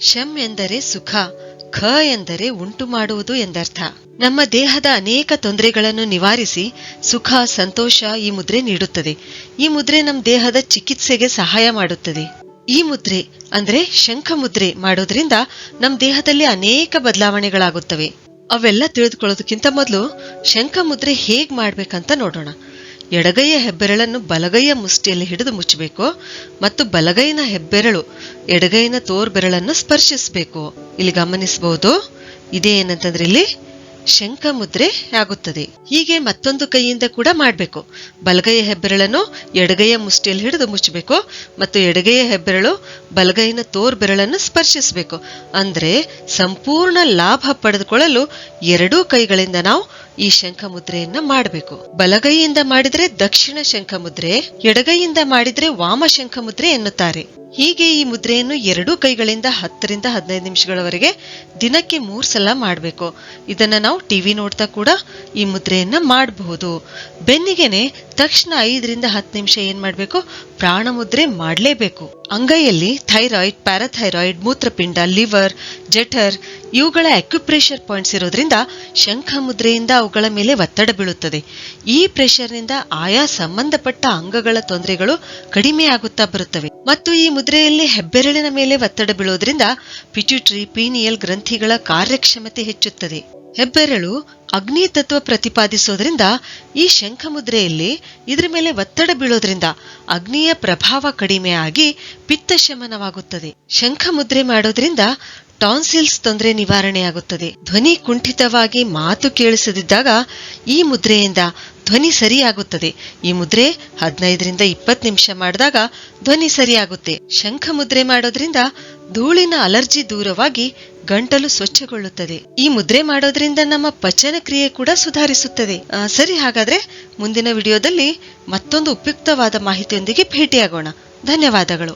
ಶಂ ಎಂದರೆ ಸುಖ, ಖ ಎಂದರೆ ಉಂಟು ಮಾಡುವುದು ಎಂದರ್ಥ. ನಮ್ಮ ದೇಹದ ಅನೇಕ ತೊಂದರೆಗಳನ್ನು ನಿವಾರಿಸಿ ಸುಖ, ಸಂತೋಷ ಈ ಮುದ್ರೆ ನೀಡುತ್ತದೆ. ಈ ಮುದ್ರೆ ನಮ್ಮ ದೇಹದ ಚಿಕಿತ್ಸೆಗೆ ಸಹಾಯ ಮಾಡುತ್ತದೆ. ಈ ಮುದ್ರೆ ಅಂದ್ರೆ ಶಂಖ ಮುದ್ರೆ ಮಾಡೋದ್ರಿಂದ ನಮ್ಮ ದೇಹದಲ್ಲಿ ಅನೇಕ ಬದಲಾವಣೆಗಳಾಗುತ್ತವೆ. ಅವೆಲ್ಲ ತಿಳಿದುಕೊಳ್ಳೋದಕ್ಕಿಂತ ಮೊದಲು ಶಂಖ ಮುದ್ರೆ ಹೇಗ್ ಮಾಡ್ಬೇಕಂತ ನೋಡೋಣ. ಎಡಗೈಯ ಹೆಬ್ಬೆರಳನ್ನು ಬಲಗೈಯ ಮುಷ್ಟಿಯಲ್ಲಿ ಹಿಡಿದು ಮುಚ್ಚಬೇಕು ಮತ್ತು ಬಲಗೈನ ಹೆಬ್ಬೆರಳು ಎಡಗೈನ ತೋರ್ಬೆರಳನ್ನು ಸ್ಪರ್ಶಿಸಬೇಕು. ಇಲ್ಲಿ ಗಮನಿಸಬಹುದು, ಇದೇ ಏನಂತಂದ್ರೆ ಇಲ್ಲಿ ಶಂಖ ಮುದ್ರೆ ಆಗುತ್ತದೆ. ಹೀಗೆ ಮತ್ತೊಂದು ಕೈಯಿಂದ ಕೂಡ ಮಾಡಬೇಕು. ಬಲಗೈಯ ಹೆಬ್ಬೆರಳನ್ನು ಎಡಗೈಯ ಮುಷ್ಟಿಯಲ್ಲಿ ಹಿಡಿದು ಮುಚ್ಚಬೇಕು ಮತ್ತು ಎಡಗೈಯ ಹೆಬ್ಬೆರಳು ಬಲಗೈನ ತೋರ್ ಬೆರಳನ್ನು ಸ್ಪರ್ಶಿಸಬೇಕು. ಅಂದ್ರೆ ಸಂಪೂರ್ಣ ಲಾಭ ಪಡೆದುಕೊಳ್ಳಲು ಎರಡೂ ಕೈಗಳಿಂದ ನಾವು ಈ ಶಂಖ ಮುದ್ರೆಯನ್ನ ಮಾಡಬೇಕು. ಬಲಗೈಯಿಂದ ಮಾಡಿದ್ರೆ ದಕ್ಷಿಣ ಶಂಖ ಮುದ್ರೆ ಎಡಗೈಯಿಂದ ಮಾಡಿದ್ರೆ ವಾಮ ಶಂಖ ಮುದ್ರೆ ಎನ್ನುತ್ತಾರೆ. ಹೀಗೆ ಈ ಮುದ್ರೆಯನ್ನು ಎರಡೂ ಕೈಗಳಿಂದ ಹತ್ತರಿಂದ ಹದಿನೈದು ನಿಮಿಷಗಳವರೆಗೆ ದಿನಕ್ಕೆ ಮೂರ್ ಸಲ ಮಾಡಬೇಕು. ಇದನ್ನ ನಾವು ಟಿವಿ ನೋಡ್ತಾ ಕೂಡ ಈ ಮುದ್ರೆಯನ್ನ ಮಾಡಬಹುದು. ಬೆನ್ನಿಗೆನೆ ತಕ್ಷಣ ಐದರಿಂದ ಹತ್ತು ನಿಮಿಷ ಏನ್ ಮಾಡಬೇಕು? ಪ್ರಾಣ ಮುದ್ರೆ ಮಾಡಲೇಬೇಕು. ಅಂಗೈಯಲ್ಲಿ ಥೈರಾಯ್ಡ್, ಪ್ಯಾರಾಥೈರಾಯ್ಡ್, ಮೂತ್ರಪಿಂಡ, ಲಿವರ್, ಜಠರ್ ಇವುಗಳ ಅಕ್ಯುಪ್ರೆಷರ್ ಪಾಯಿಂಟ್ಸ್ ಇರೋದ್ರಿಂದ ಶಂಖ ಮುದ್ರೆಯಿಂದ ಅವುಗಳ ಮೇಲೆ ಒತ್ತಡ ಬೀಳುತ್ತದೆ. ಈ ಪ್ರೆಷರ್ನಿಂದ ಆಯಾ ಸಂಬಂಧಪಟ್ಟ ಅಂಗಗಳ ತೊಂದರೆಗಳು ಕಡಿಮೆಯಾಗುತ್ತಾ ಬರುತ್ತವೆ. ಮತ್ತು ಈ ಮುದ್ರೆಯಲ್ಲಿ ಹೆಬ್ಬೆರಳಿನ ಮೇಲೆ ಒತ್ತಡ ಬೀಳೋದ್ರಿಂದ ಪಿಟ್ಯೂಟ್ರಿ ಪೀನಿಯಲ್ ಗ್ರಂಥಿಗಳ ಕಾರ್ಯಕ್ಷಮತೆ ಹೆಚ್ಚುತ್ತದೆ. ಹೆಬ್ಬೆರಳು ಅಗ್ನಿ ತತ್ವ ಪ್ರತಿಪಾದಿಸೋದ್ರಿಂದ ಈ ಶಂಖ ಮುದ್ರೆಯಲ್ಲಿ ಇದ್ರ ಮೇಲೆ ಒತ್ತಡ ಬೀಳೋದ್ರಿಂದ ಅಗ್ನಿಯ ಪ್ರಭಾವ ಕಡಿಮೆ ಆಗಿ ಪಿತ್ತ ಶಮನವಾಗುತ್ತದೆ ಶಂಖ ಮುದ್ರೆ ಮಾಡೋದ್ರಿಂದ ಟಾನ್ಸಿಲ್ಸ್ ತೊಂದರೆ ನಿವಾರಣೆಯಾಗುತ್ತದೆ. ಧ್ವನಿ ಕುಂಠಿತವಾಗಿ ಮಾತು ಕೇಳಿಸದಿದ್ದಾಗ ಈ ಮುದ್ರೆಯಿಂದ ಧ್ವನಿ ಸರಿಯಾಗುತ್ತದೆ. ಈ ಮುದ್ರೆ ಹದಿನೈದರಿಂದ ಇಪ್ಪತ್ತು ನಿಮಿಷ ಮಾಡಿದಾಗ ಧ್ವನಿ ಸರಿಯಾಗುತ್ತೆ. ಶಂಖ ಮುದ್ರೆ ಮಾಡೋದ್ರಿಂದ ಧೂಳಿನ ಅಲರ್ಜಿ ದೂರವಾಗಿ ಗಂಟಲು ಸ್ವಚ್ಛಗೊಳ್ಳುತ್ತದೆ. ಈ ಮುದ್ರೆ ಮಾಡೋದ್ರಿಂದ ನಮ್ಮ ಪಚನ ಕ್ರಿಯೆ ಕೂಡ ಸುಧಾರಿಸುತ್ತದೆ. ಸರಿ, ಹಾಗಾದ್ರೆ ಮುಂದಿನ ವಿಡಿಯೋದಲ್ಲಿ ಮತ್ತೊಂದು ಉಪಯುಕ್ತವಾದ ಮಾಹಿತಿಯೊಂದಿಗೆ ಭೇಟಿಯಾಗೋಣ. ಧನ್ಯವಾದಗಳು.